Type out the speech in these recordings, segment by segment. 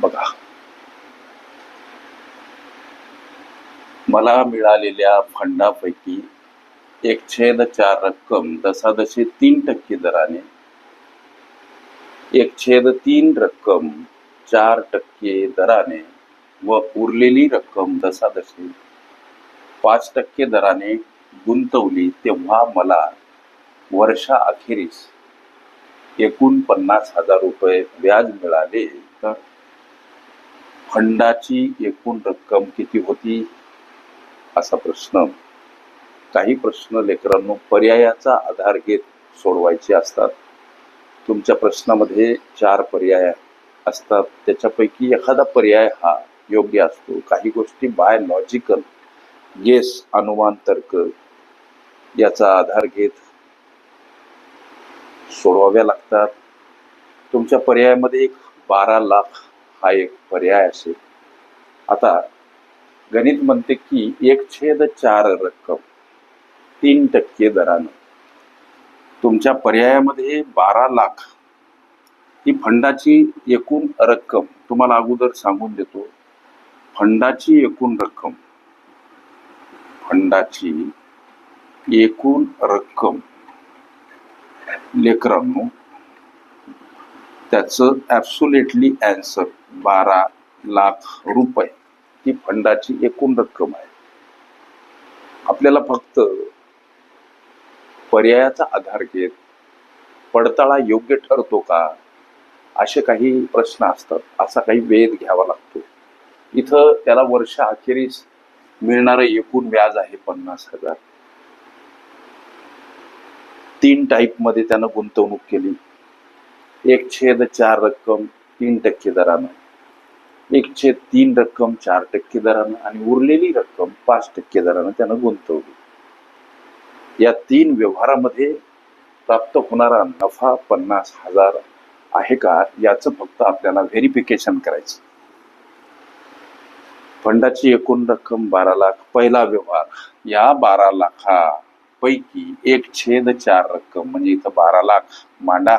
बघा. मला मिळालेल्या फंडापैकी एक छेद चार रक्कम दशादशे तीन टक्के दराने एक छेद तीन रक्कम चार टक्के दराने व उरलेली रक्कम दशादशे पाच टक्के दराने गुंतवली तेव्हा मला वर्षाअखेरीस एकूण पन्नास हजार रुपये व्याज मिळाले तर फंडाची एकूण रक्कम किती होती? असा प्रश्न काही प्रश्न लेकरांनो पर्यायाचा आधार घेत सोडवायचे असतात. तुमच्या प्रश्नामध्ये चार पर्याय असतात. त्याच्यापैकी एखादा पर्याय हा योग्य असतो. काही गोष्टी बाय लॉजिकल गेस अनुमान तर्क याचा आधार घेत सोडवाव्या लागतात. तुमच्या पर्यायामध्ये एक बारा लाख हा एक पर्याय असेल. आता गणित म्हणते की एक छेद चार रक्कम तीन टक्के दरानं. तुमच्या पर्यायामध्ये बारा लाख ही फंडाची एकूण रक्कम तुम्हाला अगोदर सांगून देतो फंडाची एकूण रक्कम फंडाची एकूण रक्कम लेकरांनो त्याचं ॲब्सोलेटली ॲन्सर बारा लाख रुपये ही फंडाची एकूण रक्कम आहे. आपल्याला फक्त पर्यायाचा आधार घेत पडताळा योग्य ठरतो का? असे काही प्रश्न असतात. असा काही वेध घ्यावा लागतो. इथं त्याला वर्षा अखेरीस मिळणारं एकूण व्याज आहे पन्नास हजार. तीन टाईपमध्ये त्यानं गुंतवणूक केली. एक छेद चार रक्कम तीन टक्के दरानं. एक छेद तीन रक्कम चार टक्के दरानं आणि उरलेली रक्कम पाच टक्के दरानं त्यानं गुंतवली. या तीन व्यवहारामध्ये प्राप्त होणारा नफा पन्नास हजार आहे का याचं फक्त आपल्याला व्हेरिफिकेशन करायचं. फंडाची एकूण रक्कम बारा लाख पहिला व्यवहार. या बारा लाखापैकी एक छेद चार रक्कम म्हणजे इथं बारा लाख मांडा.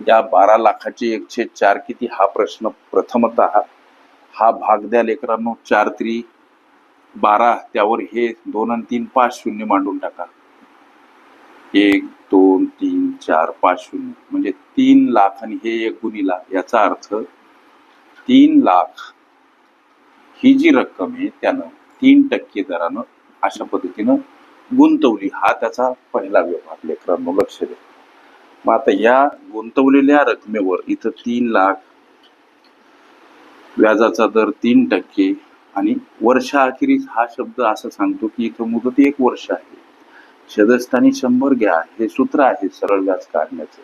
या बारा लाखाचे एकशे चार किती हा प्रश्न प्रथमत हा भाग द्या लेकरांनो. चार त्री बारा त्यावर हे दोन आणि तीन पाच शून्य मांडून टाका. एक दोन तीन चार पाच शून्य. म्हणजे तीन लाख आणि हे एक गुणिला याचा अर्थ तीन लाख ही जी रक्कम आहे त्यानं तीन टक्के दरानं अशा पद्धतीनं गुंतवली. हा त्याचा पहिला व्यवहार लेकरांनो लक्ष द्या. मग आता या गुंतवलेल्या रकमेवर इथं तीन लाख व्याजाचा दर तीन टक्के आणि वर्षाअखेरीस हा शब्द असं सांगतो की इथं मुदत एक वर्ष आहे. शदस्थानी शंभर घ्या हे सूत्र आहे सरळ व्याज काढण्याचं.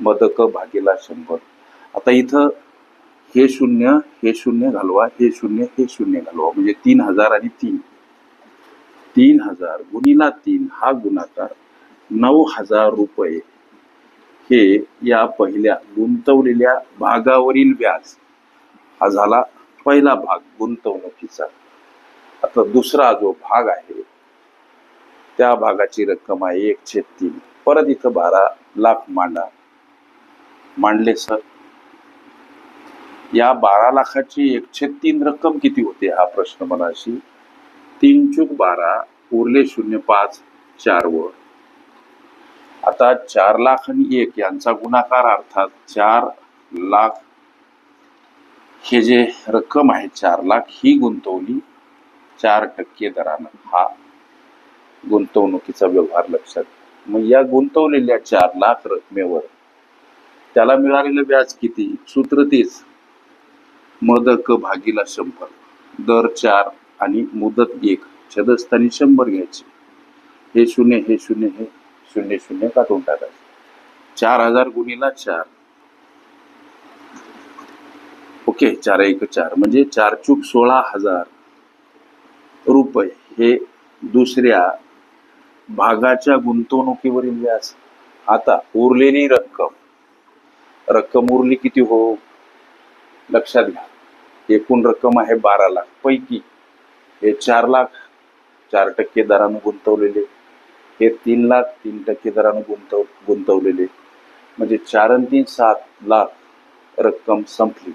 मदक भागीला शंभर. आता इथं हे शून्य हे शून्य घालवा हे शून्य हे शून्य घालवा म्हणजे तीन हजार आणि तीन. तीन हजार गुणिला तीन हा गुणाकार नऊ हजार रुपये. हे या पहिल्या गुंतवलेल्या भागावरील व्याज. हा झाला पहिला भाग गुंतवणुकीचा. आता दुसरा जो भाग आहे त्या भागाची रक्कम आहे एक छेद तीन. परत इथं बारा लाख मांडा. मांडले सर. या बारा लाखाची एकशे तीन रक्कम किती होते हा प्रश्न मनाशी? तीन चूक बारा उरले शून्य पाच चार वर. आता चार लाख आणि एक यांचा गुणाकार अर्थात चार लाख हे जे रक्कम आहे चार लाख ही गुंतवली चार टक्के दरानं हा गुंतवणुकीचा व्यवहार लक्षात मग या गुंतवलेल्या चार लाख रकमेवर त्याला मिळालेलं व्याज किती? सूत्र तेच. मदक भागीला शंभर दर चार आणि मुदत एक छदस्थानी शंभर घ्यायचे. हे शून्य हे शून्य हे शून्य शून्य काढून टाकायचं चार हजार गुणीला चार. ओके चार एक चार. म्हणजे चार चूक सोळा हजार रुपये हे दुसऱ्या भागाच्या गुंतवणुकीवरील व्याज. आता उरलेली रक्कम रक्कम उरली किती हो? लक्षात घ्या. एकूण रक्कम आहे बारा लाख. पैकी हे चार लाख चार टक्के दरानं गुंतवलेले. हे तीन लाख तीन टक्के दरानं गुंतव गुंतवलेले म्हणजे चार आणि तीन सात लाख रक्कम संपली.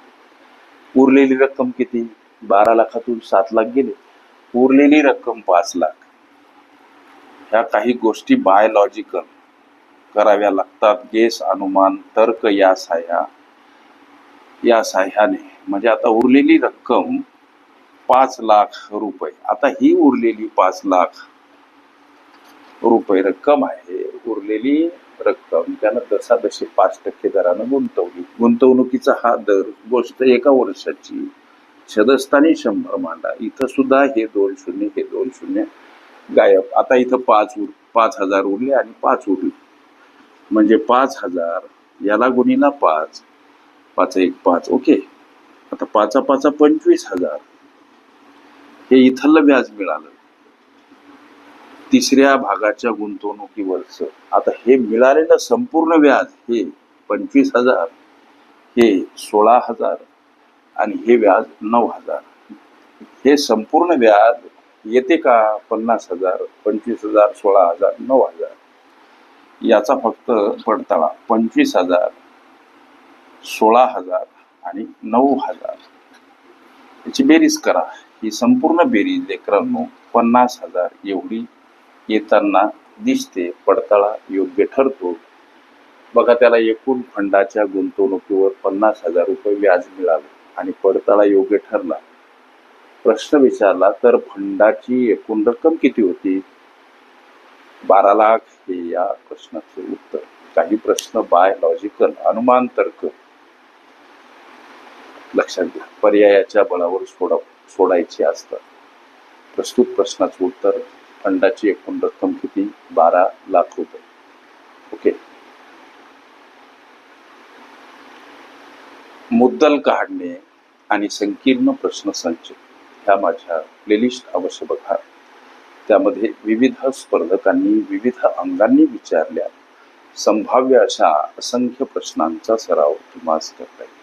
उरलेली रक्कम किती? बारा लाखातून सात लाख गेले. उरलेली रक्कम पाच लाख. ह्या काही गोष्टी बायोलॉजिकल कराव्या लागतात. गेस अनुमान तर्क या साह्या या साह्याने. म्हणजे आता उरलेली रक्कम पाच लाख रुपये. आता ही उरलेली पाच लाख रुपये रक्कम आहे उरलेली रक्कम त्यानं दशादशी पाच टक्के दरानं गुंतवली. गुंतवणुकीचा हा दर गोष्ट एका वर्षाची छदस्थानी शंभर मांडा. इथं सुद्धा हे दोन शून्य हे दोन शून्य गायब. आता इथं पाच उर पाच हजार उरले आणि पाच उरले. म्हणजे पाच हजार याला गुणीला पाच पाच एक पाच ओके. आता पाचा पाचा पंचवीस हजार. हे इथलं व्याज मिळालं. तिसऱ्या भागाच्या गुंतवणुकीवरच. आता हे मिळालेलं संपूर्ण व्याज हे पंचवीस हजार हे सोळा हजार आणि हे व्याज नऊ हजार. हे संपूर्ण व्याज येते का? पन्नास हजार पंचवीस हजार सोळा हजार नऊ हजार. याचा फक्त पडताळा पंचवीस हजार सोळा हजार आणि नऊ हजार. याची बेरीज करा. ही संपूर्ण बेरीज लेकरांनो पन्नास हजार एवढी येताना दिसते पडताळा योग्य ठरतो. बघा त्याला एकूण फंडाच्या गुंतवणुकीवर पन्नास हजार रुपये व्याज मिळालं आणि पडताळा योग्य ठरला. प्रश्न विचारला तर फंडाची एकूण रक्कम किती होती? बारा लाख. हे या प्रश्नाचे उत्तर. काही प्रश्न बाय लॉजिकल अनुमान तर्क लक्षात घ्या पर्यायाच्या बळावर सोडा सोडायचे असतात. प्रस्तुत प्रश्नाचं उत्तर फंडाची एकूण रक्कम किती? बारा लाख रुपये. ओके. मुद्दल काढणे आणि संकीर्ण प्रश्न संच ह्या माझ्या प्लेलिस्ट अवश्य बघा. त्यामध्ये विविध स्पर्धकांनी विविध अंगांनी विचारल्या. संभाव्य अशा असंख्य प्रश्नांचा सराव तुम्हाला करता येईल.